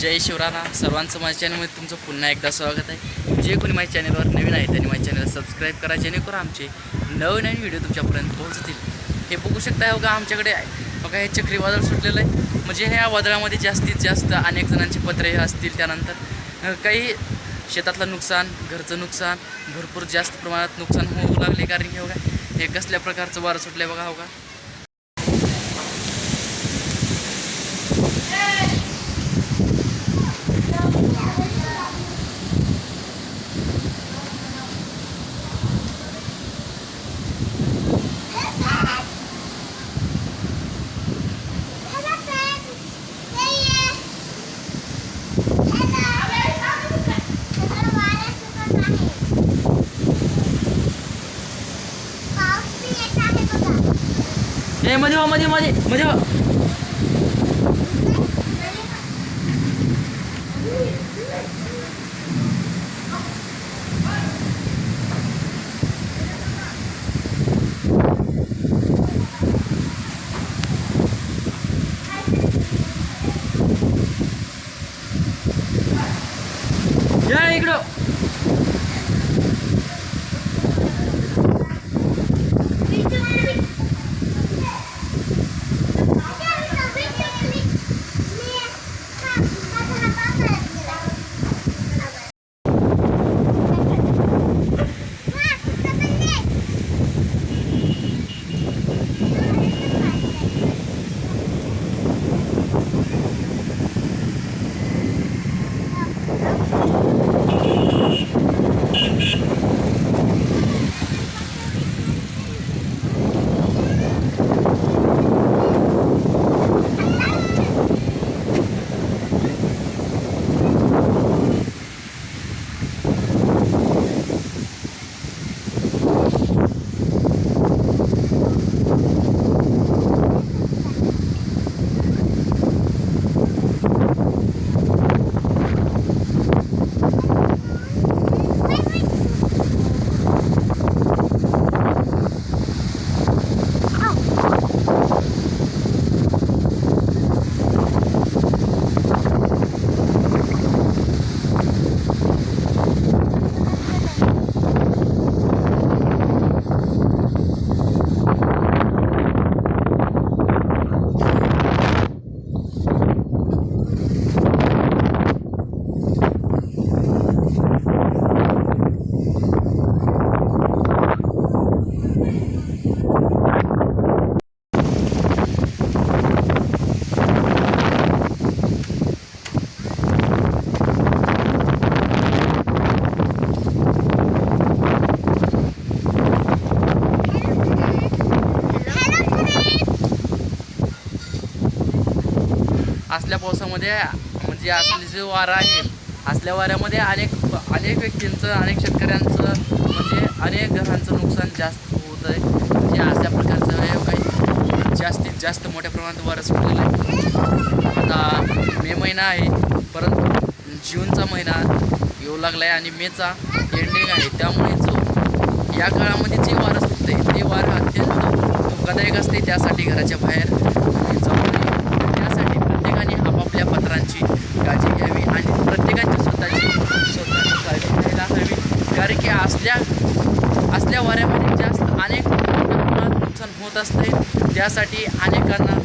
जय शिवराणा सर्वांचं माझ्या चॅनलमध्ये तुमचं पुन्हा एकदा स्वागत आहे. जे कोणी माझ्या चॅनलवर नवीन आहे त्यांनी माझ्या चॅनलला सबस्क्राईब करा जेणेकरून आमचे नवीन नवीन व्हिडिओ तुमच्यापर्यंत पोहोचतील. हे बघू शकता हो का आमच्याकडे बघा हे चक्रीवादळ सुटलेलं आहे. म्हणजे ह्या वादळामध्ये जास्तीत जास्त अनेक जणांची पत्रे असतील त्यानंतर. काही शेतातलं नुकसान घरचं नुकसान भरपूर जास्त प्रमाणात नुकसान होऊ लागले. कारण की हो का हे कसल्या प्रकारचं वारं सुटलं आहे बघा हो का. हे मध्ये हो मध्ये मध्ये मध्ये हो असल्या पावसामध्ये म्हणजे असले जे वारा आहे असल्या वाऱ्यामध्ये अनेक अनेक व्यक्तींचं अनेक शेतकऱ्यांचं म्हणजे अनेक घरांचं नुकसान जास्त होत आहे. म्हणजे अशा प्रकारचं काही जास्तीत जास्त मोठ्या प्रमाणात वारं सुटलेलं आहे. आता मे महिना आहे परंतु जूनचा महिना येऊ लागला आहे आणि मेचा एंडिंग आहे. त्यामुळे जो या काळामध्ये जे वारं सुटते ते वारं अत्यंत धोकादायक असते. त्यासाठी घराच्या बाहेर जाऊ आपल्या पत्रांची काळजी घ्यावी आणि प्रत्येकाची स्वतःची स्वतःची काळजी घ्यायला हवी. कारण की असल्या असल्या वाऱ्यामध्ये जास्त अनेक नुकसान होत असते. त्यासाठी अनेकांना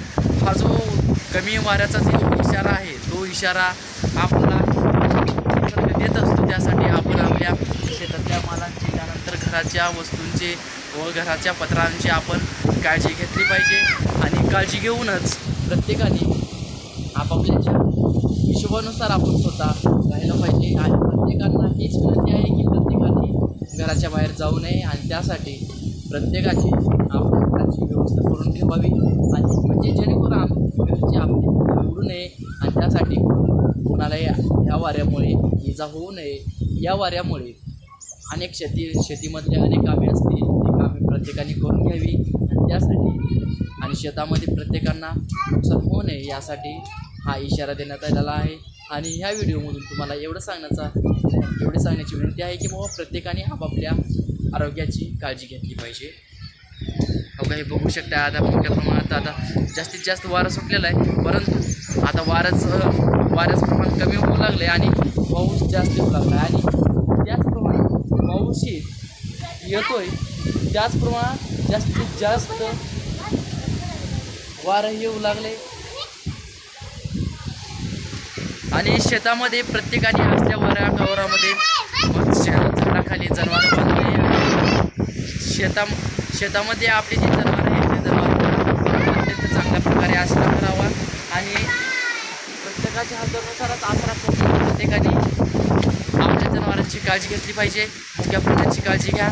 हा जो कमी वाऱ्याचा जो इशारा आहे तो इशारा आपला देत असतो. त्यासाठी आपण आपल्या शेतातल्या मालांची त्यानंतर घराच्या वस्तूंचे व घराच्या पत्रांची आपण काळजी घेतली पाहिजे. आणि काळजी घेऊनच प्रत्येकाने आपापल्याच्या हिशोबानुसार आपण स्वतः राहिलं पाहिजे. आणि प्रत्येकांना हीच विनंती आहे की प्रत्येकाने घराच्या बाहेर जाऊ नये आणि त्यासाठी प्रत्येकाची आपल्या घराची व्यवस्था करून ठेवावी. आणि म्हणजे जेणेकरून आप घरचे आपली उडू नये आणि त्यासाठी कोणाला या या वाऱ्यामुळे इजा होऊ नये. या वाऱ्यामुळे अनेक शेती शेतीमधले अनेक कामे असतील ती कामे प्रत्येकाने करून घ्यावी. आणि त्यासाठी आणि शेतामध्ये प्रत्येकांना नुकसान होऊ नये यासाठी हा इशारा देण्यात आलेला आहे. आणि ह्या व्हिडिओमधून तुम्हाला एवढं सांगण्याचा एवढं सांगण्याची विनंती आहे की बाबा प्रत्येकाने आपापल्या आरोग्याची काळजी घेतली पाहिजे. हो काही हे बघू शकता आता मोठ्या प्रमाणात आता जास्तीत जास्त वारं सुटलेला आहे परंतु आता वाऱ्याचं वाऱ्याचं प्रमाण कमी होऊ लागले आणि पाऊस जास्त होऊ लागला आणि त्याचप्रमाणे पाऊस येतो आहे त्याचप्रमाणात जास्तीत जास्त वारं येऊ लागले आणि शेतामध्ये प्रत्येकाने असल्या वाऱ्या झाडाखाली जनावर बांधले शेता शेतामध्ये आपली जी जनावर आहेत ते जनावर अत्यंत चांगल्या प्रकारे आसरा करावा आणि प्रत्येकाच्या हातानुसारच आसरा करून प्रत्येकाने आपल्या जनावरांची काळजी घेतली पाहिजे. मुक्या प्राण्यांची काळजी घ्या.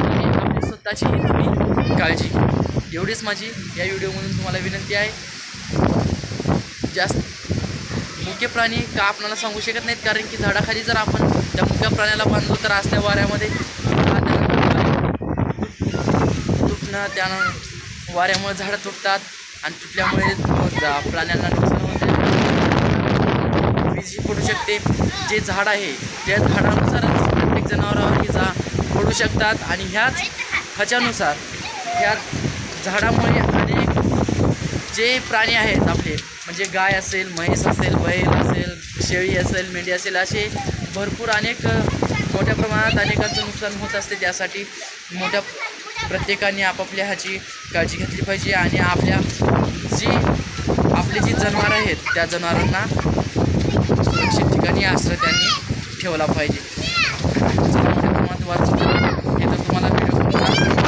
आणि आपली स्वतःची तुम्ही काळजी घ्या. एवढीच माझी या व्हिडिओमधून तुम्हाला विनंती आहे. जास्त मुख्य प्राणी का आपल्याला सांगू शकत नाहीत? कारण की झाडाखाली जर आपण त्या मुख्य प्राण्याला बांधलो तर असल्या वाऱ्यामध्ये तुटणं त्यानं वाऱ्यामुळे झाडं तुटतात आणि तुटल्यामुळे जा- प्राण्यांना नुकसान होते वीज ही पडू शकते. जे झाड आहे त्या झाडानुसारच प्रत्येक जनावरावर ही जा पडू शकतात आणि ह्याच ह्याच्यानुसार ह्या झाडामुळे अनेक जे प्राणी आहेत आपले म्हणजे गाय असेल म्हैस असेल बैल असेल शेळी असेल मेंढी असेल असे भरपूर अनेक मोठ्या प्रमाणात अनेकांचं नुकसान होत असते. त्यासाठी मोठ्या प्रत्येकाने आपापल्या ह्याची काळजी घेतली पाहिजे आणि आपल्या जी आपली जी जनावरं आहेत त्या जनावरांना सुरक्षित ठिकाणी आश्रय त्यांनी ठेवला पाहिजे. मोठ्या प्रमाणात वाचतो हे तर तुम्हाला व्हिडिओ